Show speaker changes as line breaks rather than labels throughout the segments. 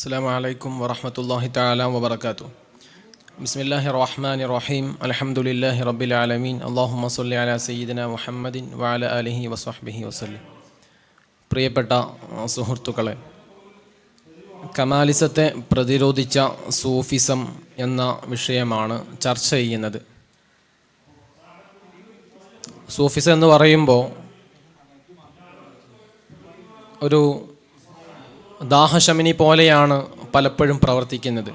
السلام عليكم ورحمة الله تعالى وبركاته بسم الله الرحمن الرحيم الحمد لله رب العالمين اللهم صل على سيدنا محمد وعلى آله وصحبه وسلم പ്രിയപ്പെട്ട ആ, സുഹൃത്തുക്കളെ കമാലിസത്തെ പ്രതിരോധിച്ച സൂഫിസം എന്ന വിഷയമാണ് ചർച്ച ചെയ്യുന്നത് സൂഫിസം എന്ന് പറയുമ്പോൾ ഒരു ദാഹശമിനി പോലെയാണ് പലപ്പോഴും പ്രവർത്തിക്കുന്നത്.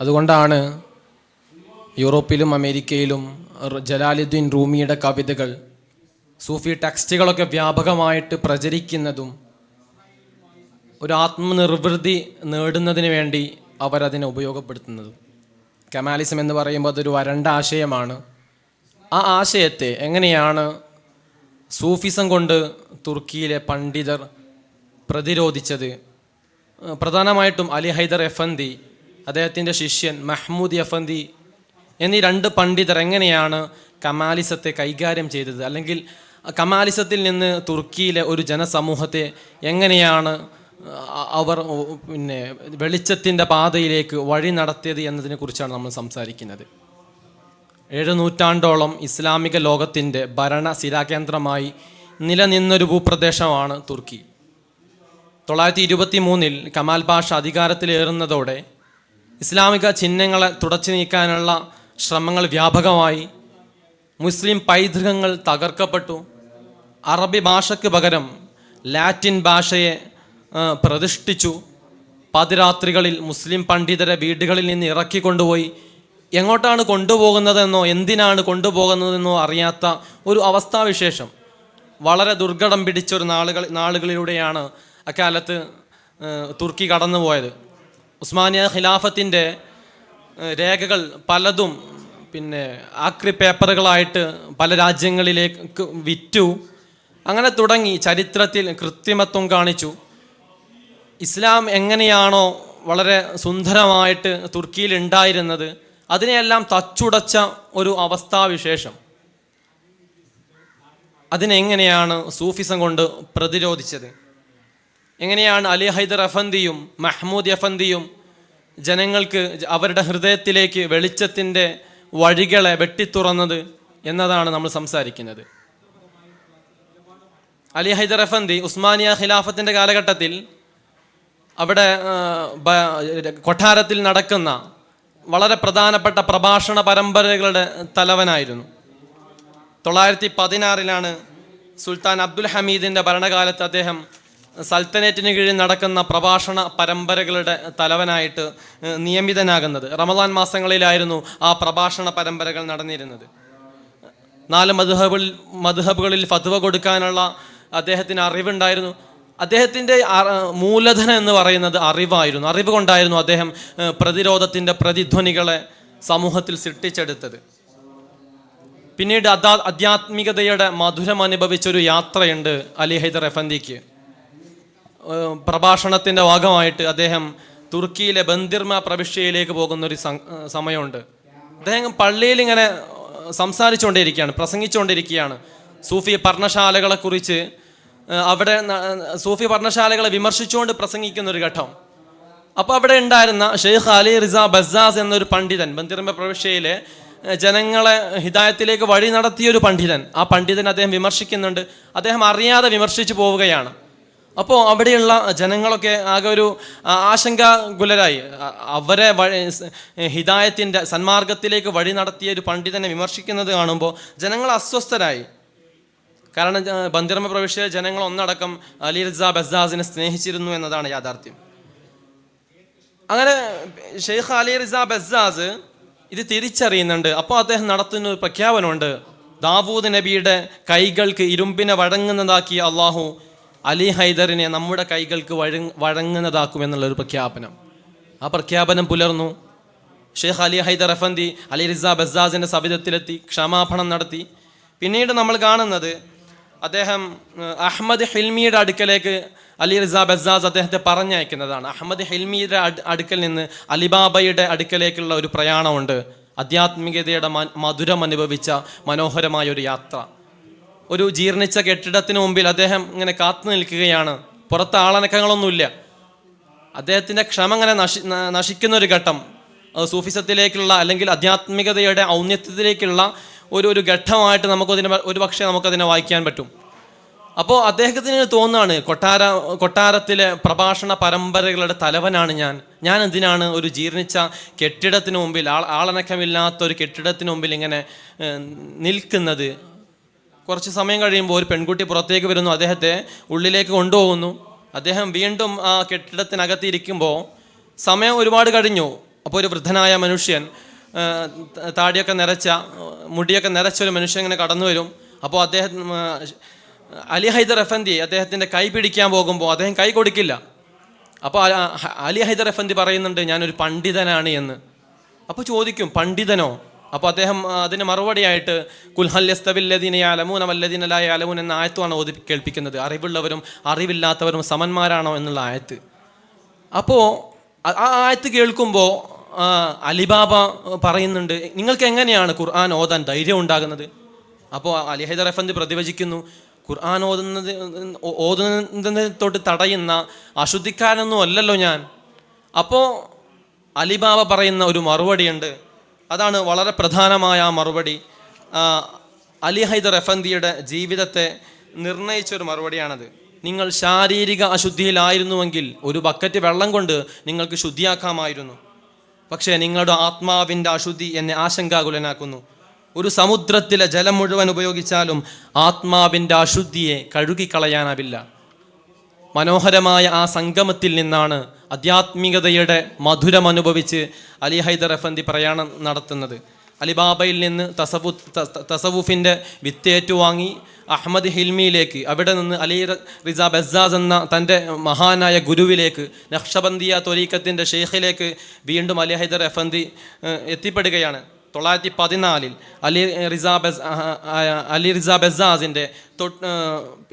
അതുകൊണ്ടാണ് യൂറോപ്പിലും അമേരിക്കയിലും ജലാലുദ്ദീൻ റൂമിയുടെ കവിതകൾ സൂഫി ടെക്സ്റ്റുകളൊക്കെ വ്യാപകമായിട്ട് പ്രചരിക്കുന്നതും ഒരു ആത്മനിർവൃതി നേടുന്നതിന് വേണ്ടി അവരതിനെ ഉപയോഗപ്പെടുത്തുന്നതും. കമാലിസം എന്ന് പറയുമ്പോൾ അതൊരു വരണ്ട ആശയമാണ്. ആ ആശയത്തെ എങ്ങനെയാണ് സൂഫിസം കൊണ്ട് തുർക്കിയിലെ പണ്ഡിതർ പ്രതിരോധിച്ചത്? പ്രധാനമായിട്ടും അലി ഹൈദർ എഫന്തി അദ്ദേഹത്തിന്റെ ശിഷ്യൻ മഹ്മൂദ് എഫന്തി എന്നീ രണ്ട് പണ്ഡിതർ എങ്ങനെയാണ് കമാലിസത്തെ കൈകാര്യം ചെയ്തത്? അല്ലെങ്കിൽ കമാലിസത്തിൽ നിന്ന് തുർക്കിയിലെ ഒരു ജനസമൂഹത്തെ എങ്ങനെയാണ് അവർ പിന്നെ വെളിച്ചത്തിന്റെ പാതയിലേക്ക് വഴി നടത്തിയത് എന്നതിനെ കുറിച്ചാണ് നമ്മൾ സംസാരിക്കുന്നത്. ഏഴ് നൂറ്റാണ്ടോളം ഇസ്ലാമിക ലോകത്തിന്റെ ഭരണ സ്ഥിരാകേന്ദ്രമായി നിലനിന്നൊരു ഭൂപ്രദേശമാണ് തുർക്കി. തൊള്ളായിരത്തി ഇരുപത്തി മൂന്നിൽ കമാൽ പാഷ അധികാരത്തിലേറുന്നതോടെ ഇസ്ലാമിക ചിഹ്നങ്ങളെ തുടച്ചു നീക്കാനുള്ള ശ്രമങ്ങൾ വ്യാപകമായി. മുസ്ലിം പൈതൃകങ്ങൾ തകർക്കപ്പെട്ടു. അറബി ഭാഷയ്ക്ക് പകരം ലാറ്റിൻ ഭാഷയെ പ്രതിഷ്ഠിച്ചു. പതിരാത്രികളിൽ മുസ്ലിം പണ്ഡിതരെ വീടുകളിൽ നിന്ന് ഇറക്കി കൊണ്ടുപോയി. എങ്ങോട്ടാണ് കൊണ്ടുപോകുന്നതെന്നോ എന്തിനാണ് കൊണ്ടുപോകുന്നതെന്നോ അറിയാത്ത ഒരു അവസ്ഥാവിശേഷം. വളരെ ദുർഘടം പിടിച്ചൊരു നാളുകൾ നാളുകളിലൂടെയാണ് അക്കാലത്ത് തുർക്കി കടന്നുപോയത്. ഉസ്മാനിയ ഖിലാഫത്തിന്റെ രേഖകൾ പലതും പിന്നെ ആക്രി പേപ്പറുകളായിട്ട് പല രാജ്യങ്ങളിലേക്ക് വിറ്റു. അങ്ങനെ തുടങ്ങി ചരിത്രത്തിൽ കൃത്രിമത്വം കാണിച്ചു. ഇസ്ലാം എങ്ങനെയാണോ വളരെ സുന്ദരമായിട്ട് തുർക്കിയിൽ ഉണ്ടായിരുന്നത് അതിനെയെല്ലാം തച്ചുടച്ച ഒരു അവസ്ഥാവിശേഷം. അതിനെങ്ങനെയാണ് സൂഫിസം കൊണ്ട് പ്രതിരോധിച്ചത്? എങ്ങനെയാണ് അലി ഹൈദർ അഫന്തിയും മഹ്മൂദ് അഫന്തിയും ജനങ്ങൾക്ക് അവരുടെ ഹൃദയത്തിലേക്ക് വെളിച്ചത്തിന്റെ വഴികളെ വെട്ടിത്തുറന്നത് എന്നതാണ് നമ്മൾ സംസാരിക്കുന്നത്. അലി ഹൈദർ അഫന്തി ഉസ്മാനിയ ഖിലാഫത്തിന്റെ കാലഘട്ടത്തിൽ അവിടെ കൊട്ടാരത്തിൽ നടക്കുന്ന വളരെ പ്രധാനപ്പെട്ട പ്രഭാഷണ പരമ്പരകളുടെ തലവനായിരുന്നു. തൊള്ളായിരത്തി പതിനാറിലാണ് സുൽത്താൻ അബ്ദുൽ ഹമീദിന്റെ ഭരണകാലത്ത് അദ്ദേഹം സൽത്തനേറ്റിന് കീഴിൽ നടക്കുന്ന പ്രഭാഷണ പരമ്പരകളുടെ തലവനായിട്ട് നിയമിതനാകുന്നത്. റമദാൻ മാസങ്ങളിലായിരുന്നു ആ പ്രഭാഷണ പരമ്പരകൾ നടന്നിരുന്നത്. നാല് മധുഹബിൽ മധുഹബുകളിൽ ഫത്വ കൊടുക്കാനുള്ള അദ്ദേഹത്തിന് അറിവുണ്ടായിരുന്നു. അദ്ദേഹത്തിന്റെ മൂലധനം എന്ന് പറയുന്നത് അറിവായിരുന്നു. അറിവ് കൊണ്ടായിരുന്നു അദ്ദേഹം പ്രതിരോധത്തിന്റെ പ്രതിധ്വനികളെ സമൂഹത്തിൽ സൃഷ്ടിച്ചെടുത്തത്. പിന്നീട് അതാ ആധ്യാത്മികതയുടെ മധുരം അനുഭവിച്ചൊരു യാത്രയുണ്ട് അലി ഹൈദർ എഫന്തിക്ക് പ്രഭാഷണത്തിന്റെ ഭാഗമായിട്ട് അദ്ദേഹം തുർക്കിയിലെ ബന്ദിർമ പ്രവിശ്യയിലേക്ക് പോകുന്ന ഒരു സമയമുണ്ട്. അദ്ദേഹം പള്ളിയിൽ ഇങ്ങനെ സംസാരിച്ചുകൊണ്ടിരിക്കുകയാണ് പ്രസംഗിച്ചുകൊണ്ടിരിക്കുകയാണ്. സൂഫി പർണശാലകളെ കുറിച്ച് അവിടെ സൂഫി പർണശാലകളെ വിമർശിച്ചുകൊണ്ട് പ്രസംഗിക്കുന്ന ഒരു ഘട്ടം. അപ്പോൾ അവിടെ ഉണ്ടായിരുന്ന ഷെയ്ഖ് അലി റിസ ബസാസ് എന്നൊരു പണ്ഡിതൻ ബന്ദിർമ പ്രവിശ്യയിലെ ജനങ്ങളെ ഹിദായത്തിലേക്ക് വഴി നടത്തിയ ഒരു പണ്ഡിതൻ. ആ പണ്ഡിതൻ അദ്ദേഹം വിമർശിക്കുന്നുണ്ട്. അദ്ദേഹം അറിയാതെ വിമർശിച്ചു പോവുകയാണ്. അപ്പോൾ അവിടെയുള്ള ജനങ്ങളൊക്കെ ആകെ ഒരു ആശങ്കാകുലരായി. അവരെ വഴി ഹിതായത്തിന്റെ സന്മാർഗത്തിലേക്ക് വഴി നടത്തിയ ഒരു പണ്ഡിതനെ വിമർശിക്കുന്നത് കാണുമ്പോൾ ജനങ്ങൾ അസ്വസ്ഥരായി. കാരണം ബന്ദിർമ പ്രവിശ്യയിലെ ജനങ്ങൾ ഒന്നടക്കം അലി റിസ ബസാസിനെ സ്നേഹിച്ചിരുന്നു എന്നതാണ് യാഥാർത്ഥ്യം. അങ്ങനെ ഷെയ്ഖ് അലി റിസ ബസാസ് ഇത് തിരിച്ചറിയുന്നുണ്ട്. അപ്പോൾ അദ്ദേഹം നടത്തുന്ന ഒരു പ്രഖ്യാപനമുണ്ട്. ദാവൂദ് നബിയുടെ കൈകൾക്ക് ഇരുമ്പിനെ വഴങ്ങുന്നതാക്കി അള്ളാഹു അലി ഹൈദറിനെ നമ്മുടെ കൈകൾക്ക് വഴ വഴങ്ങുന്നതാക്കും എന്നുള്ള ഒരു പ്രഖ്യാപനം. ആ പ്രഖ്യാപനം പുലർന്നു. ഷെയ്ഖ് അലി ഹൈദർ അഫന്തി അലി റിസ ബസാസിന്റെ സവിധത്തിലെത്തി ക്ഷമാപണം നടത്തി. പിന്നീട് നമ്മൾ കാണുന്നത് അദ്ദേഹം അഹമ്മദ് ഹിൽമിയുടെ അടുക്കലേക്ക് അലി റിസ ബസാസ് അദ്ദേഹത്തെ പറഞ്ഞയക്കുന്നതാണ്. അഹമ്മദ് ഹിൽമിയുടെ അടുക്കൽ നിന്ന് അലിബാബയുടെ അടുക്കലേക്കുള്ള ഒരു പ്രയാണമുണ്ട്. ആധ്യാത്മികതയുടെ മധുരം അനുഭവിച്ച മനോഹരമായ ഒരു യാത്ര. ഒരു ജീർണിച്ച കെട്ടിടത്തിന് മുമ്പിൽ അദ്ദേഹം ഇങ്ങനെ കാത്തു നിൽക്കുകയാണ്. പുറത്ത് ആളനക്കങ്ങളൊന്നുമില്ല. അദ്ദേഹത്തിന്റെ ക്ഷമ അങ്ങനെ നശി നശിക്കുന്ന ഒരു ഘട്ടം. സൂഫിസത്തിലേക്കുള്ള അല്ലെങ്കിൽ ആധ്യാത്മികതയുടെ ഔന്നത്യത്തിലേക്കുള്ള ഒരു ഒരു ഘട്ടമായിട്ട് നമുക്കതിനെ ഒരു പക്ഷേ നമുക്കതിനെ വായിക്കാൻ പറ്റും. അപ്പോൾ അദ്ദേഹത്തിന് തോന്നാണ് കൊട്ടാര കൊട്ടാരത്തിലെ പ്രഭാഷണ പരമ്പരകളുടെ തലവനാണ് ഞാൻ. ഞാൻ എന്തിനാണ് ഒരു ജീർണിച്ച കെട്ടിടത്തിന് മുമ്പിൽ ആൾ ആളനക്കമില്ലാത്ത ഒരു കെട്ടിടത്തിന് മുമ്പിൽ ഇങ്ങനെ നിൽക്കുന്നത്? കുറച്ച് സമയം കഴിയുമ്പോൾ ഒരു പെൺകുട്ടി പുറത്തേക്ക് വരുന്നു. അദ്ദേഹത്തെ ഉള്ളിലേക്ക് കൊണ്ടുപോകുന്നു. അദ്ദേഹം വീണ്ടും ആ കെട്ടിടത്തിനകത്ത് ഇരിക്കുമ്പോൾ സമയം ഒരുപാട് കഴിഞ്ഞു. അപ്പോൾ ഒരു വൃദ്ധനായ മനുഷ്യൻ താടിയൊക്കെ നിറച്ച മുടിയൊക്കെ നിറച്ച ഒരു മനുഷ്യൻ ഇങ്ങനെ കടന്നു വരും. അപ്പോൾ അദ്ദേഹം അലി ഹൈദർ എഫന്തി അദ്ദേഹത്തിന്റെ കൈ പിടിക്കാൻ പോകുമ്പോൾ അദ്ദേഹം കൈ കൊടുക്കില്ല. അപ്പോൾ അലി ഹൈദർ എഫന്തി പറയുന്നുണ്ട് ഞാനൊരു പണ്ഡിതനാണ് എന്ന്. അപ്പോൾ ചോദിക്കും പണ്ഡിതനോ? അപ്പോൾ അദ്ദേഹം അതിന് മറുപടിയായിട്ട് കുൽഹല്യസ്തബില്ലദീന യാലമൂന വല്ലദീന ലാ യാലമൂൻ എന്ന ആയത്തുമാണ് ഓതി കേൾപ്പിക്കുന്നത്. അറിവുള്ളവരും അറിവില്ലാത്തവരും സമന്മാരാണോ എന്നുള്ള ആയത്ത്. അപ്പോൾ ആ ആയത്ത് കേൾക്കുമ്പോൾ അലിബാബ പറയുന്നുണ്ട് നിങ്ങൾക്ക് എങ്ങനെയാണ് ഖുർആൻ ഓതാൻ ധൈര്യം ഉണ്ടാകുന്നത്? അപ്പോൾ അലി ഹൈദർ അഫന്ത് പ്രതിവചിക്കുന്നു ഖുർആൻ ഓതുന്നത് ഓതുന്നതിനെ തൊട്ട് തടയുന്ന അശുദ്ധിക്കാരനൊന്നും അല്ലല്ലോ ഞാൻ. അപ്പോൾ അലിബാബ പറയുന്ന ഒരു മറുപടിയുണ്ട് അതാണ് വളരെ പ്രധാനമായ ആ മറുപടി. അലി ഹൈദർ എഫന്തിയുടെ ജീവിതത്തെ നിർണയിച്ചൊരു മറുപടിയാണത്. നിങ്ങൾ ശാരീരിക അശുദ്ധിയിലായിരുന്നുവെങ്കിൽ ഒരു ബക്കറ്റ് വെള്ളം കൊണ്ട് നിങ്ങൾക്ക് ശുദ്ധിയാക്കാമായിരുന്നു. പക്ഷേ നിങ്ങളുടെ ആത്മാവിന്റെ അശുദ്ധി എന്നെ ആശങ്കാകുലനാക്കുന്നു. ഒരു സമുദ്രത്തിലെ ജലം മുഴുവൻ ഉപയോഗിച്ചാലും ആത്മാവിന്റെ അശുദ്ധിയെ കഴുകിക്കളയാനാവില്ല. മനോഹരമായ ആ സംഗമത്തിൽ നിന്നാണ് ആധ്യാത്മികതയുടെ മധുരം അനുഭവിച്ച് അലി ഹൈദർ എഫന്തി പ്രയാണം നടത്തുന്നത്. അലിബാബയിൽ നിന്ന് തസവു തസവുഫിന്റെ വിത്തേറ്റുവാങ്ങി അഹമ്മദ് ഹിൽമിയിലേക്ക് അവിടെ നിന്ന് അലി റിസ ബസാസ് എന്ന തന്റെ മഹാനായ ഗുരുവിലേക്ക് നക്ഷബന്ദിയ തൊരീക്കത്തിന്റെ ഷെയ്ഖിലേക്ക് വീണ്ടും അലി ഹൈദർ എഫന്തി എത്തിപ്പെടുകയാണ്. തൊള്ളായിരത്തി പതിനാലിൽ അലി റിസ ബസ് അലി റിസ ബസാസിന്റെ തൊട്ട്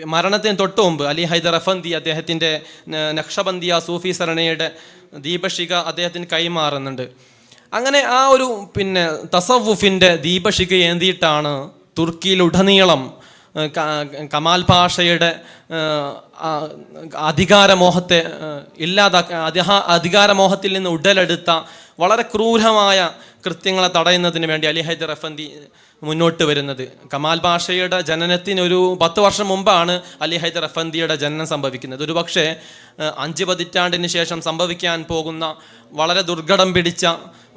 മരണത്തിന് തൊട്ട് മുമ്പ് അലി ഹൈദർ അഫന്തി അദ്ദേഹത്തിന്റെ നക്ഷബന്ദിയ സൂഫി സരണയുടെ ദീപശിഖ അദ്ദേഹത്തിന് കൈമാറുന്നുണ്ട്. അങ്ങനെ ആ ഒരു പിന്നെ തസവുഫിന്റെ ദീപശിഖ ഏന്തിയിട്ടാണ് തുർക്കിയിലുടനീളം കമാൽ പാഷയുടെ അധികാരമോഹത്തെ ഇല്ലാതാക്ക അധികാരമോഹത്തിൽ നിന്ന് ഉടലെടുത്ത വളരെ ക്രൂരമായ കൃത്യങ്ങളെ തടയുന്നതിന് വേണ്ടി അലി ഹൈദർ അഫന്തി മുന്നോട്ട് വരുന്നത്. കമാൽ പാഷയുടെ ജനനത്തിന് ഒരു പത്ത് വർഷം മുമ്പാണ് അലി ഹൈദർ അഫന്തിയുടെ ജനനം സംഭവിക്കുന്നത്. ഒരു പക്ഷേ അഞ്ച് പതിറ്റാണ്ടിന് ശേഷം സംഭവിക്കാൻ പോകുന്ന വളരെ ദുർഘടം പിടിച്ച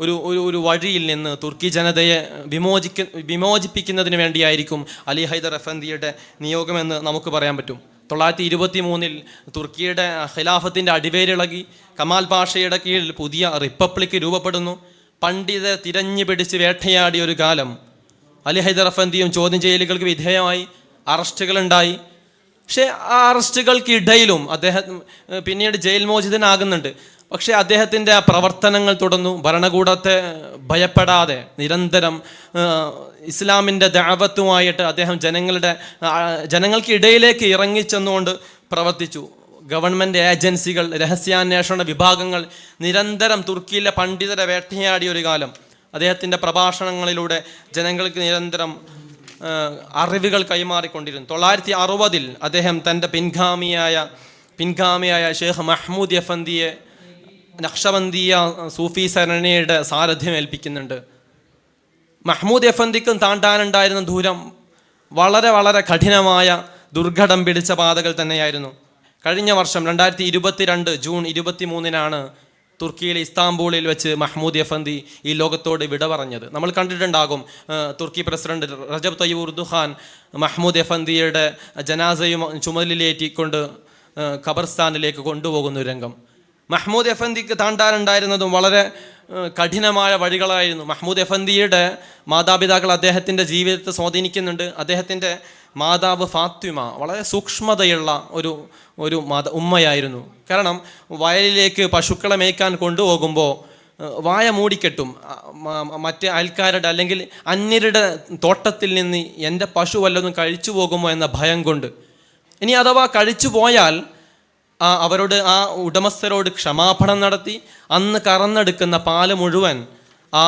ഒരു ഒരു ഒരു വഴിയിൽ നിന്ന് തുർക്കി ജനതയെ വിമോചിക്ക വിമോചിപ്പിക്കുന്നതിന് വേണ്ടിയായിരിക്കും അലി ഹൈദർ അഫന്തിയുടെ നിയോഗമെന്ന് നമുക്ക് പറയാൻ പറ്റും. തൊള്ളായിരത്തി ഇരുപത്തി മൂന്നിൽ തുർക്കിയുടെ ഖിലാഫത്തിന്റെ അടിവേരിളകി കമാൽ പാഷയുടെ കീഴിൽ പുതിയ റിപ്പബ്ലിക് രൂപപ്പെടുന്നു. പണ്ഡിത തിരഞ്ഞു പിടിച്ച് വേട്ടയാടിയ ഒരു കാലം അലി ഹൈദർ അഫന്തിയും ചോദ്യം ചെയ്യലുകൾക്ക് വിധേയമായി. അറസ്റ്റുകൾ ഉണ്ടായി പക്ഷേ ആ അറസ്റ്റുകൾക്കിടയിലും അദ്ദേഹം പിന്നീട് ജയിൽ മോചിതനാകുന്നുണ്ട്. പക്ഷേ അദ്ദേഹത്തിന്റെ ആ പ്രവർത്തനങ്ങൾ തുടർന്നു. ഭരണകൂടത്തെ ഭയപ്പെടാതെ നിരന്തരം ഇസ്ലാമിന്റെ ദാവത്തുമായിട്ട് അദ്ദേഹം ജനങ്ങളുടെ ജനങ്ങൾക്കിടയിലേക്ക് ഇറങ്ങിച്ചെന്നുകൊണ്ട് പ്രവർത്തിച്ചു. ഗവൺമെന്റ് ഏജൻസികൾ രഹസ്യാന്വേഷണ വിഭാഗങ്ങൾ നിരന്തരം തുർക്കിയിലെ പണ്ഡിതരെ വേട്ടയാടിയ ഒരു കാലം. അദ്ദേഹത്തിന്റെ പ്രഭാഷണങ്ങളിലൂടെ ജനങ്ങൾക്ക് നിരന്തരം അറിവുകൾ കൈമാറിക്കൊണ്ടിരുന്നു. തൊള്ളായിരത്തി അറുപതിൽ അദ്ദേഹം തന്റെ പിൻഗാമിയായ പിൻഗാമിയായ ഷെയ്ഖ് മഹ്മൂദ് യഫന്തിയെ നക്ഷബന്ദിയ സൂഫി സരണിയുടെ സാരഥ്യം ഏൽപ്പിക്കുന്നുണ്ട്. മഹ്മൂദ് യഫന്തിക്കും താണ്ടാനുണ്ടായിരുന്ന ദൂരം വളരെ വളരെ കഠിനമായ ദുർഘടം പിടിച്ച പാതകൾ തന്നെയായിരുന്നു. കഴിഞ്ഞ വർഷം രണ്ടായിരത്തി ഇരുപത്തിരണ്ട് ജൂൺ ഇരുപത്തി മൂന്നിനാണ് തുർക്കിയിലെ ഇസ്താംബൂളിൽ വെച്ച് മഹ്മൂദ് യഫന്തി ഈ ലോകത്തോട് വിട പറഞ്ഞത്. നമ്മൾ കണ്ടിട്ടുണ്ടാകും തുർക്കി president Recep Tayyip Erdogan Mahmud യഫന്തിയുടെ ജനാസയും ചുമലിലേറ്റിക്കൊണ്ട് ഖബർസ്ഥാനിലേക്ക് കൊണ്ടുപോകുന്ന രംഗം. മഹ്മൂദ് എഫന്തിക്ക് താണ്ടാനുണ്ടായിരുന്നതും വളരെ കഠിനമായ വഴികളായിരുന്നു. മഹ്മൂദ് എഫന്തിയുടെ മാതാപിതാക്കൾ അദ്ദേഹത്തിന്റെ ജീവിതത്തെ സ്വാധീനിക്കുന്നുണ്ട്. അദ്ദേഹത്തിന്റെ മാതാവ് ഫാത്തിമ വളരെ സൂക്ഷ്മതയുള്ള ഒരു ഒരു മാത ഉമ്മയായിരുന്നു. കാരണം വയലിലേക്ക് പശുക്കളെ മേയ്ക്കാൻ കൊണ്ടുപോകുമ്പോൾ വായ മൂടിക്കെട്ടും. മറ്റ് അയൽക്കാരുടെ അല്ലെങ്കിൽ അന്യരുടെ തോട്ടത്തിൽ നിന്ന് എന്റെ പശു വല്ലതും കഴിച്ചു പോകുമോ എന്ന ഭയം കൊണ്ട്. ഇനി അഥവാ കഴിച്ചു പോയാൽ ആ അവരോട് ആ ഉടമസ്ഥരോട് ക്ഷമാപണം നടത്തി അന്ന് കറന്നെടുക്കുന്ന പാൽ മുഴുവൻ ആ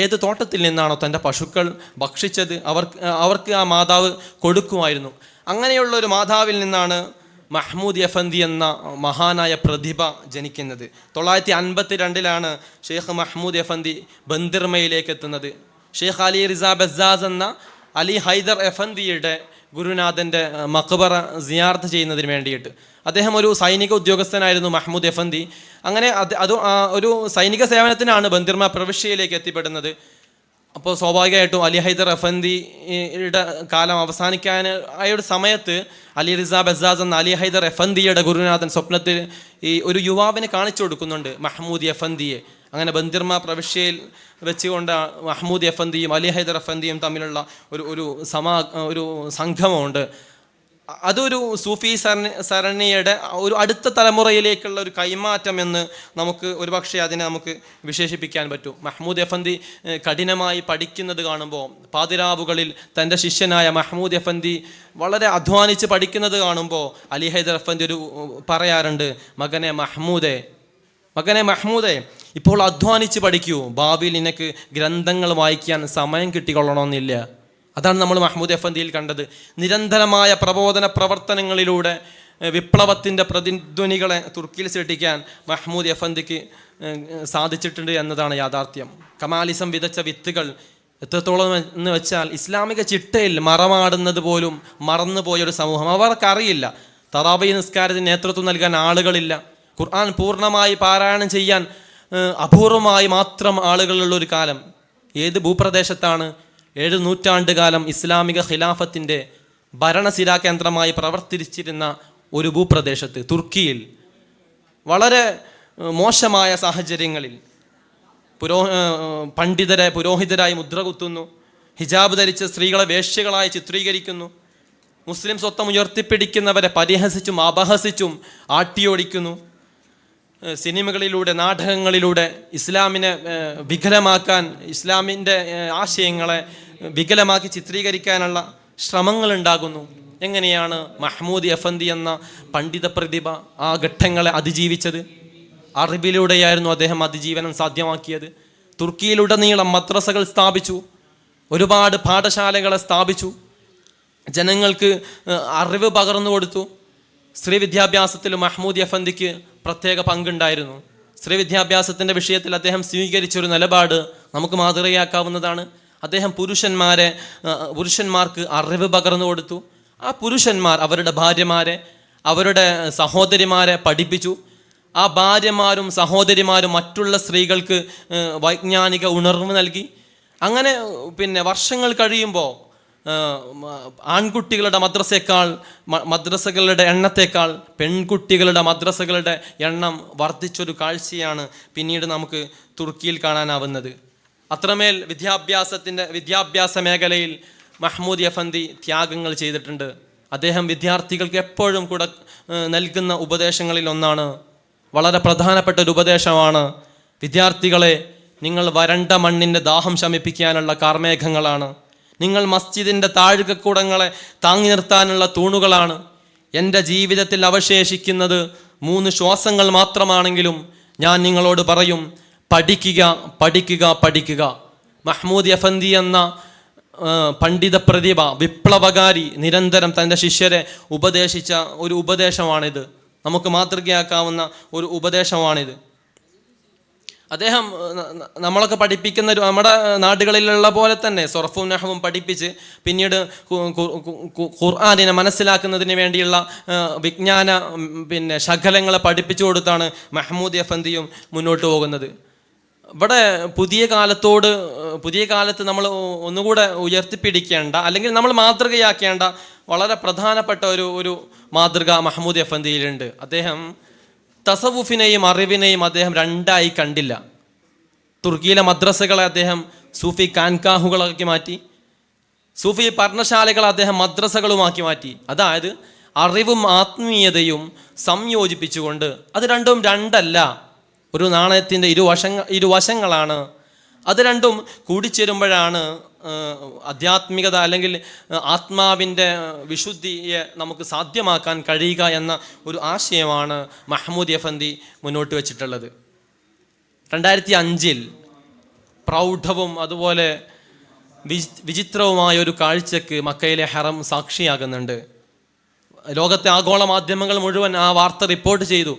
ഏത് തോട്ടത്തിൽ നിന്നാണോ തന്റെ പശുക്കൾ ഭക്ഷിച്ചത് അവർക്ക് അവർക്ക് ആ മാതാവ് കൊടുക്കുമായിരുന്നു. അങ്ങനെയുള്ള ഒരു മാതാവിൽ നിന്നാണ് മഹ്മൂദ് യഫന്തി എന്ന മഹാനായ പ്രതിഭ ജനിക്കുന്നത്. തൊള്ളായിരത്തി അൻപത്തി രണ്ടിലാണ് ഷെയ്ഖ് മഹ്മൂദ് യഫന്തി ബന്ദിർമയിലേക്ക് എത്തുന്നത്. ഷെയ്ഖ് അലി റിസ ബസാസ് എന്ന അലി ഹൈദർ എഫന്തിയുടെ ഗുരുനാഥന്റെ മക്ബറ സിയാർത്ത് ചെയ്യുന്നതിന് വേണ്ടിയിട്ട്. അദ്ദേഹം ഒരു സൈനിക ഉദ്യോഗസ്ഥനായിരുന്നു മഹ്മൂദ് എഫന്തി അങ്ങനെ അത് അത് ഒരു സൈനിക സേവനത്തിനാണ് ബന്ദിർമ പ്രവിശ്യയിലേക്ക് എത്തിപ്പെടുന്നത്. അപ്പോൾ സ്വാഭാവികമായിട്ടും അലി ഹൈദർ എഫന്തിയുടെ കാലം അവസാനിക്കാൻ ആയ ഒരു സമയത്ത് അലി റിസ ബസാസ് എന്ന അലി ഹൈദർ എഫന്തിയുടെ ഗുരുനാഥൻ സ്വപ്നത്തിൽ ഈ ഒരു യുവാവിനെ കാണിച്ചു കൊടുക്കുന്നുണ്ട് മഹ്മൂദ് എഫന്തിയെ. അങ്ങനെ ബന്ദിർമ പ്രവിശ്യയിൽ വെച്ചുകൊണ്ട് മഹ്മൂദ് എഫന്തിയും അലി ഹൈദർ എഫന്തിയും തമ്മിലുള്ള ഒരു ഒരു സമാ ഒരു സംഗമമുണ്ട്. അതൊരു സൂഫി സരണി സരണിയുടെ ഒരു അടുത്ത തലമുറയിലേക്കുള്ള ഒരു കൈമാറ്റം എന്ന് നമുക്ക് ഒരുപക്ഷെ അതിനെ നമുക്ക് വിശേഷിപ്പിക്കാൻ പറ്റും. മഹ്മൂദ് എഫന്തി കഠിനമായി പഠിക്കുന്നത് കാണുമ്പോൾ പാതിരാവുകളിൽ തന്റെ ശിഷ്യനായ മഹ്മൂദ് എഫന്തി വളരെ അധ്വാനിച്ച് പഠിക്കുന്നത് കാണുമ്പോൾ അലി ഹൈദർ എഫന്തി ഒരു പറയാറുണ്ട് മകനെ മഹ്മൂദേ മകനെ മഹ്മൂദേ ഇപ്പോൾ അധ്വാനിച്ച് പഠിക്കൂ. ഭാവിയിൽ നിനക്ക് ഗ്രന്ഥങ്ങൾ വായിക്കാൻ സമയം കിട്ടിക്കൊള്ളണമെന്നില്ല. അതാണ് നമ്മൾ മഹ്മൂദ് എഫന്തിയിൽ കണ്ടത്. നിരന്തരമായ പ്രബോധന പ്രവർത്തനങ്ങളിലൂടെ വിപ്ലവത്തിന്റെ പ്രതിധ്വനികളെ തുർക്കിയിൽ സൃഷ്ടിക്കാൻ മഹ്മൂദ് എഫന്തിക്ക് സാധിച്ചിട്ടുണ്ട് എന്നതാണ് യാഥാർത്ഥ്യം. കമാലിസം വിതച്ച വിത്തുകൾ എത്രത്തോളം എന്ന് വെച്ചാൽ ഇസ്ലാമിക ചിട്ടയിൽ മറമാടുന്നത് പോലും മറന്നുപോയൊരു സമൂഹം. അവർക്കറിയില്ല. തറാബി നിസ്കാരത്തിന് നേതൃത്വം നൽകാൻ ആളുകളില്ല. ഖുർആൻ പൂർണമായി പാരായണം ചെയ്യാൻ അപൂർവമായി മാത്രം ആളുകളുള്ള ഒരു കാലം. ഏത് ഭൂപ്രദേശത്താണ് ഏഴ് നൂറ്റാണ്ട് കാലം ഇസ്ലാമിക ഖിലാഫത്തിന്റെ ഭരണസിരാ കേന്ദ്രമായി പ്രവർത്തിച്ചിരുന്ന ഒരു ഭൂപ്രദേശത്ത് തുർക്കിയിൽ. വളരെ മോശമായ സാഹചര്യങ്ങളിൽ പുരോ പണ്ഡിതരെ പുരോഹിതരായി മുദ്ര കുത്തുന്നു ഹിജാബ് ധരിച്ച സ്ത്രീകളെ വേശ്യകളായി ചിത്രീകരിക്കുന്നു മുസ്ലിം സ്വത്തം ഉയർത്തിപ്പിടിക്കുന്നവരെ പരിഹസിച്ചും അപഹസിച്ചും ആട്ടിയോടിക്കുന്നു. സിനിമകളിലൂടെ നാടകങ്ങളിലൂടെ ഇസ്ലാമിനെ വികലമാക്കാൻ ഇസ്ലാമിന്റെ ആശയങ്ങളെ വികലമാക്കി ചിത്രീകരിക്കാനുള്ള ശ്രമങ്ങൾ ഉണ്ടാകുന്നു എങ്ങനെയാണ് മഹ്മൂദ് എഫന്തി എന്ന പണ്ഡിത പ്രതിഭ ആ ഘട്ടങ്ങളെ അതിജീവിച്ചത്? അറിവിലൂടെയായിരുന്നു അദ്ദേഹം അതിജീവനം സാധ്യമാക്കിയത്. തുർക്കിയിലുടനീളം മദ്രസകൾ സ്ഥാപിച്ചു. ഒരുപാട് പാഠശാലകളെ സ്ഥാപിച്ചു. ജനങ്ങൾക്ക് അറിവ് പകർന്നു കൊടുത്തു. സ്ത്രീ വിദ്യാഭ്യാസത്തിൽ മഹ്മൂദ് അഫന്തിക്ക് പ്രത്യേക പങ്കുണ്ടായിരുന്നു. സ്ത്രീ വിദ്യാഭ്യാസത്തിന്റെ വിഷയത്തിൽ അദ്ദേഹം സ്വീകരിച്ചൊരു നിലപാട് നമുക്ക് മാതൃകയാക്കാവുന്നതാണ്. അദ്ദേഹം പുരുഷന്മാരെ പുരുഷന്മാർക്ക് അറിവ് പകർന്നു കൊടുത്തു. ആ പുരുഷന്മാർ അവരുടെ ഭാര്യമാരെ അവരുടെ സഹോദരിമാരെ പഠിപ്പിച്ചു. ആ ഭാര്യമാരും സഹോദരിമാരും മറ്റുള്ള സ്ത്രീകൾക്ക് വൈജ്ഞാനിക ഉണർവ് നൽകി. അങ്ങനെ പിന്നെ വർഷങ്ങൾ കഴിയുമ്പോൾ ആൺകുട്ടികളുടെ മദ്രസയേക്കാൾ മദ്രസകളുടെ എണ്ണത്തേക്കാൾ പെൺകുട്ടികളുടെ മദ്രസകളുടെ എണ്ണം വർദ്ധിച്ചൊരു കാഴ്ചയാണ് പിന്നീട് നമുക്ക് തുർക്കിയിൽ കാണാനാവുന്നത്. അത്രമേൽ വിദ്യാഭ്യാസത്തിന്റെ വിദ്യാഭ്യാസ മേഖലയിൽ മഹ്മൂദ് യഫന്തി ത്യാഗങ്ങൾ ചെയ്തിട്ടുണ്ട്. അദ്ദേഹം വിദ്യാർത്ഥികൾക്ക് എപ്പോഴും കൂടെ നൽകുന്ന ഉപദേശങ്ങളിൽ ഒന്നാണ്. വളരെ പ്രധാനപ്പെട്ട ഒരു ഉപദേശമാണ്. വിദ്യാർത്ഥികളെ നിങ്ങൾ വരണ്ട മണ്ണിന്റെ ദാഹം ശമിപ്പിക്കാനുള്ള കാർമേഘങ്ങളാണ്. നിങ്ങൾ മസ്ജിദിന്റെ താഴുകക്കൂടങ്ങളെ താങ്ങി നിർത്താനുള്ള തൂണുകളാണ്. എന്റെ ജീവിതത്തിൽ അവശേഷിക്കുന്നത് മൂന്ന് ശ്വാസങ്ങൾ മാത്രമാണെങ്കിലും ഞാൻ നിങ്ങളോട് പറയും പഠിക്കുക പഠിക്കുക പഠിക്കുക. മഹ്മൂദ് യഫന്തി എന്ന പണ്ഡിത പ്രതിഭ വിപ്ലവകാരി നിരന്തരം തന്റെ ശിഷ്യരെ ഉപദേശിച്ച ഒരു ഉപദേശമാണിത്. നമുക്ക് മാതൃകയാക്കാവുന്ന ഒരു ഉപദേശമാണിത്. അദ്ദേഹം നമ്മളൊക്കെ പഠിപ്പിക്കുന്ന നമ്മുടെ നാടുകളിലുള്ള പോലെ തന്നെ സൊറഫും നഹവും പഠിപ്പിച്ച് പിന്നീട് ഖുർആാനിനെ മനസ്സിലാക്കുന്നതിന് വേണ്ടിയുള്ള വിജ്ഞാന പിന്നെ ശകലങ്ങളെ പഠിപ്പിച്ചു കൊടുത്താണ് മെഹമ്മൂദ് എഫന്തിയും മുന്നോട്ട് പോകുന്നത്. ഇവിടെ പുതിയ കാലത്തോട് പുതിയ കാലത്ത് നമ്മൾ ഒന്നുകൂടെ ഉയർത്തിപ്പിടിക്കേണ്ട അല്ലെങ്കിൽ നമ്മൾ മാതൃകയാക്കേണ്ട വളരെ പ്രധാനപ്പെട്ട ഒരു ഒരു മാതൃക മഹമ്മൂദ് എഫന്തിയിലുണ്ട് അദ്ദേഹം തസവുഫിനെയും അറിവിനെയും അദ്ദേഹം രണ്ടായി കണ്ടില്ല. തുർക്കിയിലെ മദ്രസകളെ അദ്ദേഹം സൂഫി കാൻകാഹുകളാക്കി മാറ്റി. സൂഫി പർണശാലകൾ അദ്ദേഹം മദ്രസകളുമാക്കി മാറ്റി. അതായത് അറിവും ആത്മീയതയും സംയോജിപ്പിച്ചുകൊണ്ട് അത് രണ്ടും രണ്ടല്ല. ഒരു നാണയത്തിന്റെ ഇരുവശങ്ങ ഇരുവശങ്ങളാണ്. അത് രണ്ടും കൂടിച്ചേരുമ്പോഴാണ് ആധ്യാത്മികത അല്ലെങ്കിൽ ആത്മാവിന്റെ വിശുദ്ധിയെ നമുക്ക് സാധ്യമാക്കാൻ കഴിയുക എന്ന ഒരു ആശയമാണ് മഹമ്മൂദ് യഫന്തി മുന്നോട്ട് വെച്ചിട്ടുള്ളത്. രണ്ടായിരത്തി അഞ്ചിൽ പ്രൗഢവും അതുപോലെ വിചിത്രവുമായ ഒരു കാഴ്ചക്ക് മക്കയിലെ ഹറം സാക്ഷിയാകുന്നുണ്ട്. ലോകത്തെ ആഗോള മാധ്യമങ്ങൾ മുഴുവൻ ആ വാർത്ത റിപ്പോർട്ട് ചെയ്തു.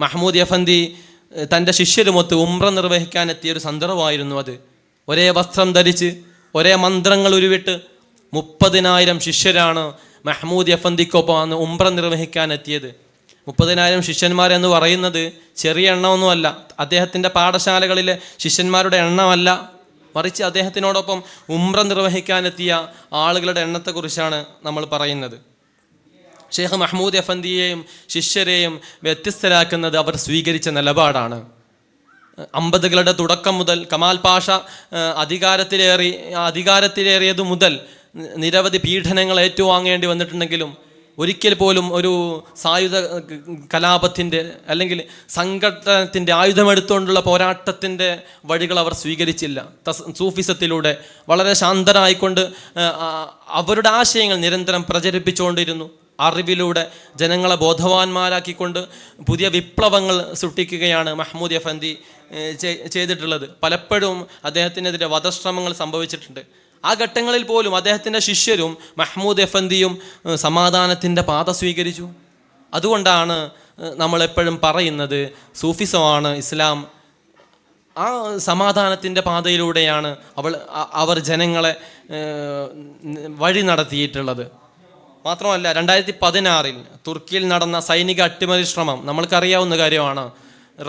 മഹമ്മൂദ് യഫന്തി ഏഹ്, തന്റെ ശിഷ്യരുമൊത്ത് ഉമ്ര നിർവഹിക്കാൻ എത്തിയ ഒരു സന്ദർഭമായിരുന്നു അത്. ഒരേ വസ്ത്രം ധരിച്ച് ഒരേ മന്ത്രങ്ങൾ ഉരുവിട്ട് മുപ്പതിനായിരം ശിഷ്യരാണ് മെഹ്മൂദ് യഫന്തിക്കൊപ്പം അന്ന് ഉംറ നിർവഹിക്കാൻ എത്തിയത്. മുപ്പതിനായിരം ശിഷ്യന്മാരെന്ന് പറയുന്നത് ചെറിയ എണ്ണമൊന്നുമല്ല. അദ്ദേഹത്തിന്റെ പാഠശാലകളിലെ ശിഷ്യന്മാരുടെ എണ്ണമല്ല. മറിച്ച് അദ്ദേഹത്തിനോടൊപ്പം ഉംറ നിർവഹിക്കാനെത്തിയ ആളുകളുടെ എണ്ണത്തെക്കുറിച്ചാണ് നമ്മൾ പറയുന്നത്. ഷെയ്ഖ് മഹ്മൂദ് എഫന്തിയെയും ശിഷ്യരെയും വ്യത്യസ്തരാക്കുന്നത് അവർ സ്വീകരിച്ച നിലപാടാണ്. അമ്പതുകളുടെ തുടക്കം മുതൽ കമാൽ പാഷ അധികാരത്തിലേറി അധികാരത്തിലേറിയതു മുതൽ നിരവധി പീഡനങ്ങൾ ഏറ്റുവാങ്ങേണ്ടി വന്നിട്ടുണ്ടെങ്കിലും ഒരിക്കൽ പോലും ഒരു സായുധ കലാപത്തിന്റെ അല്ലെങ്കിൽ സംഘടനത്തിന്റെ ആയുധമെടുത്തുകൊണ്ടുള്ള പോരാട്ടത്തിന്റെ വഴികൾ അവർ സ്വീകരിച്ചില്ല. തസ് സൂഫിസത്തിലൂടെ വളരെ ശാന്തരായിക്കൊണ്ട് അവരുടെ ആശയങ്ങൾ നിരന്തരം പ്രചരിപ്പിച്ചുകൊണ്ടിരുന്നു. അറിവിലൂടെ ജനങ്ങളെ ബോധവാന്മാരാക്കിക്കൊണ്ട് പുതിയ വിപ്ലവങ്ങൾ സൃഷ്ടിക്കുകയാണ് മഹ്മൂദ് എഫന്തി ചെയ്തിട്ടുള്ളത്. പലപ്പോഴും അദ്ദേഹത്തിനെതിരെ വധശ്രമങ്ങൾ സംഭവിച്ചിട്ടുണ്ട്. ആ ഘട്ടങ്ങളിൽ പോലും അദ്ദേഹത്തിന്റെ ശിഷ്യരും മഹ്മൂദ് എഫന്തിയും സമാധാനത്തിന്റെ പാത സ്വീകരിച്ചു. അതുകൊണ്ടാണ് നമ്മളെപ്പോഴും പറയുന്നത് സൂഫിസമാണ് ഇസ്ലാം. ആ സമാധാനത്തിന്റെ പാതയിലൂടെയാണ് അവൾ അവർ ജനങ്ങളെ വഴി നടത്തിയിട്ടുള്ളത്. മാത്രമല്ല രണ്ടായിരത്തി പതിനാറിൽ തുർക്കിയിൽ നടന്ന സൈനിക അട്ടിമറി ശ്രമം നമ്മൾക്കറിയാവുന്ന കാര്യമാണ്.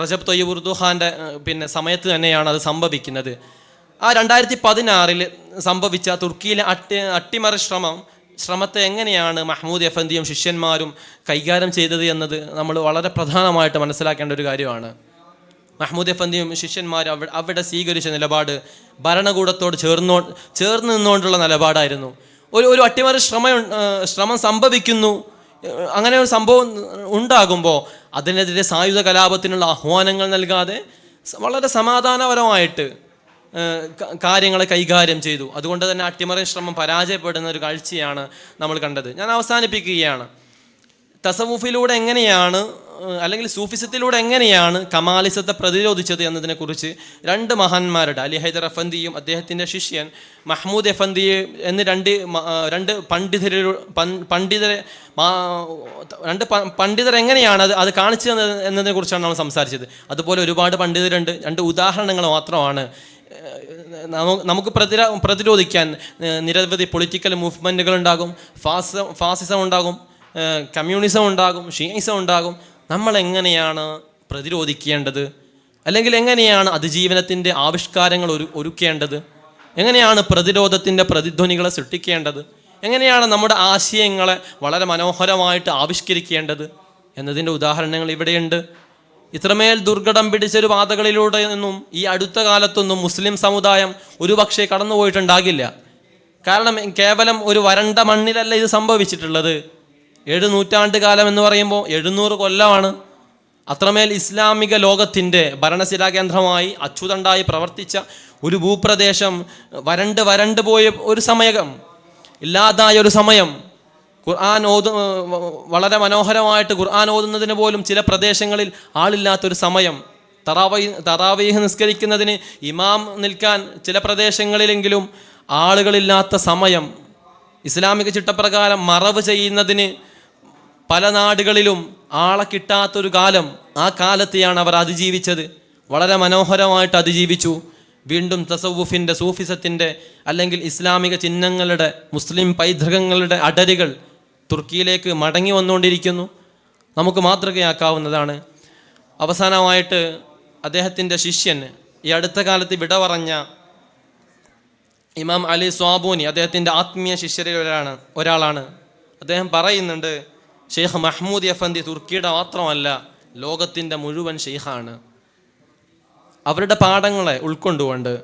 റജബ് തൊയ്യബ് ഉർദുഖാന്റെ പിന്നെ സമയത്ത് തന്നെയാണ് അത് സംഭവിക്കുന്നത്. ആ രണ്ടായിരത്തി പതിനാറിൽ സംഭവിച്ച തുർക്കിയിലെ അട്ടി അട്ടിമറി ശ്രമം ശ്രമത്തെ എങ്ങനെയാണ് മഹ്മൂദ് എഫന്തിയും ശിഷ്യന്മാരും കൈകാര്യം ചെയ്തത് എന്നത് നമ്മൾ വളരെ പ്രധാനമായിട്ട് മനസ്സിലാക്കേണ്ട ഒരു കാര്യമാണ്. മഹ്മൂദ് എഫന്തിയും ശിഷ്യന്മാരും അവിടെ അവിടെ സ്വീകരിച്ച നിലപാട് ഭരണകൂടത്തോട് ചേർന്നോ ചേർന്ന് നിന്നുകൊണ്ടുള്ള നിലപാടായിരുന്നു. ഒരു ഒരു അട്ടിമറി ശ്രമം ശ്രമം സംഭവിക്കുന്നു. അങ്ങനെ ഒരു സംഭവം ഉണ്ടാകുമ്പോൾ അതിനെതിരെ സായുധ കലാപത്തിനുള്ള ആഹ്വാനങ്ങൾ നൽകാതെ വളരെ സമാധാനപരമായിട്ട് കാര്യങ്ങളെ കൈകാര്യം ചെയ്തു. അതുകൊണ്ട് തന്നെ അട്ടിമറി ശ്രമം പരാജയപ്പെടുന്ന ഒരു കാഴ്ചയാണ് നമ്മൾ കണ്ടത്. ഞാൻ അവസാനിപ്പിക്കുകയാണ്. തസവുഫിലൂടെ എങ്ങനെയാണ് അല്ലെങ്കിൽ സൂഫിസത്തിലൂടെ എങ്ങനെയാണ് കമാലിസത്തെ പ്രതിരോധിച്ചത് എന്നതിനെക്കുറിച്ച് രണ്ട് മഹാന്മാരുടെ അലി ഹൈദർ അഫന്തിയും അദ്ദേഹത്തിന്റെ ശിഷ്യൻ മഹ്മൂദ് എഫന്തി എന്ന് രണ്ട് രണ്ട് പണ്ഡിതര പണ്ഡിതരെ രണ്ട് പണ്ഡിതർ എങ്ങനെയാണ് അത് അത് കാണിച്ചു എന്നതിനെ കുറിച്ചാണ് നമ്മൾ സംസാരിച്ചത്. അതുപോലെ ഒരുപാട് പണ്ഡിതരുണ്ട്. രണ്ട് ഉദാഹരണങ്ങൾ മാത്രമാണ്. നമുക്ക് പ്രതിര പ്രതിരോധിക്കാൻ നിരവധി പൊളിറ്റിക്കൽ മൂവ്മെന്റുകൾ ഉണ്ടാകും ഫാസ ഫാസിസം ഉണ്ടാകും. കമ്മ്യൂണിസം ഉണ്ടാകും. ഷീയിസം ഉണ്ടാകും. നമ്മൾ എങ്ങനെയാണ് പ്രതിരോധിക്കേണ്ടത്? അല്ലെങ്കിൽ എങ്ങനെയാണ് അതിജീവനത്തിന്റെ ആവിഷ്കാരങ്ങൾ ഒരു ഒരുക്കേണ്ടത്? എങ്ങനെയാണ് പ്രതിരോധത്തിന്റെ പ്രതിധ്വനികളെ സൃഷ്ടിക്കേണ്ടത്? എങ്ങനെയാണ് നമ്മുടെ ആശയങ്ങളെ വളരെ മനോഹരമായിട്ട് ആവിഷ്കരിക്കേണ്ടത്? എന്നതിന്റെ ഉദാഹരണങ്ങൾ ഇവിടെയുണ്ട്. ഇത്രമേൽ ദുർഘടം പിടിച്ചൊരു പാതകളിലൂടെ നിന്നും ഈ അടുത്ത കാലത്തൊന്നും മുസ്ലിം സമുദായം ഒരുപക്ഷെ കടന്നുപോയിട്ടുണ്ടാകില്ല. കാരണം കേവലം ഒരു വരണ്ട മണ്ണിലല്ല ഇത് സംഭവിച്ചിട്ടുള്ളത്. ഏഴ് നൂറ്റാണ്ട് കാലം എന്ന് പറയുമ്പോൾ എഴുന്നൂറ് കൊല്ലമാണ് അത്രമേൽ ഇസ്ലാമിക ലോകത്തിന്റെ ഭരണശിലാ കേന്ദ്രമായി അച്യുതണ്ടായി പ്രവർത്തിച്ച ഒരു ഭൂപ്രദേശം വരണ്ട് വരണ്ട് പോയ ഒരു സമയം ഇല്ലാതായ ഒരു സമയം. ഖുർആൻ ഓതു വളരെ മനോഹരമായിട്ട് ഖുർആൻ ഓതുന്നതിന് പോലും ചില പ്രദേശങ്ങളിൽ ആളില്ലാത്തൊരു സമയം. തറാവൈ തറാവീഹ് നിസ്കരിക്കുന്നതിന് ഇമാം നിൽക്കാൻ ചില പ്രദേശങ്ങളിലെങ്കിലും ആളുകളില്ലാത്ത സമയം. ഇസ്ലാമിക ചിട്ടപ്രകാരം മറവ് ചെയ്യുന്നതിന് പല നാടുകളിലും ആളെ കിട്ടാത്തൊരു കാലം ആ കാലത്തെയാണ് അവർ അതിജീവിച്ചത്. വളരെ മനോഹരമായിട്ട് അതിജീവിച്ചു. വീണ്ടും തസവുഫിന്റെ സൂഫിസത്തിന്റെ അല്ലെങ്കിൽ ഇസ്ലാമിക ചിഹ്നങ്ങളുടെ മുസ്ലിം പൈതൃകങ്ങളുടെ അടരുകൾ തുർക്കിയിലേക്ക് മടങ്ങി വന്നുകൊണ്ടിരിക്കുന്നു. നമുക്ക് മാതൃകയാക്കാവുന്നതാണ്. അവസാനമായിട്ട് അദ്ദേഹത്തിന്റെ ശിഷ്യൻ ഈ അടുത്ത കാലത്ത് വിട പറഞ്ഞ ഇമാം അലി സ്വാബൂനി അദ്ദേഹത്തിന്റെ ആത്മീയ ശിഷ്യരിൽ ഒരാളാണ് ഒരാളാണ്. അദ്ദേഹം പറയുന്നുണ്ട് ഷെയ്ഖ് മഹ്മൂദ് യഫന്തി തുർക്കിയുടെ മാത്രമല്ല ലോകത്തിന്റെ മുഴുവൻ ഷെയ്ഖാണ്. അവരുടെ പാഠങ്ങളെ ഉൾക്കൊണ്ടുകൊണ്ട്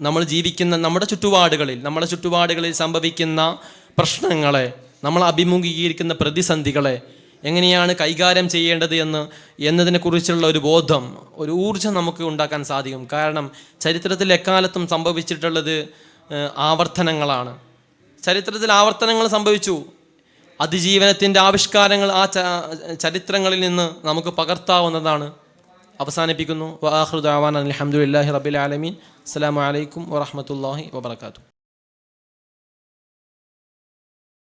നമ്മൾ ജീവിക്കുന്ന നമ്മുടെ ചുറ്റുപാടുകളിൽ നമ്മുടെ ചുറ്റുപാടുകളിൽ സംഭവിക്കുന്ന പ്രശ്നങ്ങളെ നമ്മൾ അഭിമുഖീകരിക്കുന്ന പ്രതിസന്ധികളെ എങ്ങനെയാണ് കൈകാര്യം ചെയ്യേണ്ടത് എന്ന് എന്നതിനെക്കുറിച്ചുള്ള ഒരു ബോധം ഒരു ഊർജം നമുക്ക് ഉണ്ടാക്കാൻ സാധിക്കും. കാരണം ചരിത്രത്തിൽ എക്കാലത്തും സംഭവിച്ചിട്ടുള്ളത് ആവർത്തനങ്ങളാണ്. ചരിത്രത്തിൽ ആവർത്തനങ്ങൾ സംഭവിച്ചു. അതിജീവനത്തിന്റെ ആവിഷ്കാരങ്ങൾ ആ ചരിത്രങ്ങളിൽ നിന്ന് നമുക്ക് പകർത്താവുന്നതാണ്. അവസാനിപ്പിക്കുന്നു. വാഹൃദാവാൻ അലഹമുല്ലാഹി റബിൽ ആലമീൻ. അസ്സാം വലൈക്കും വാഹമത്തല്ലാഹി വാബർക്കാത്തു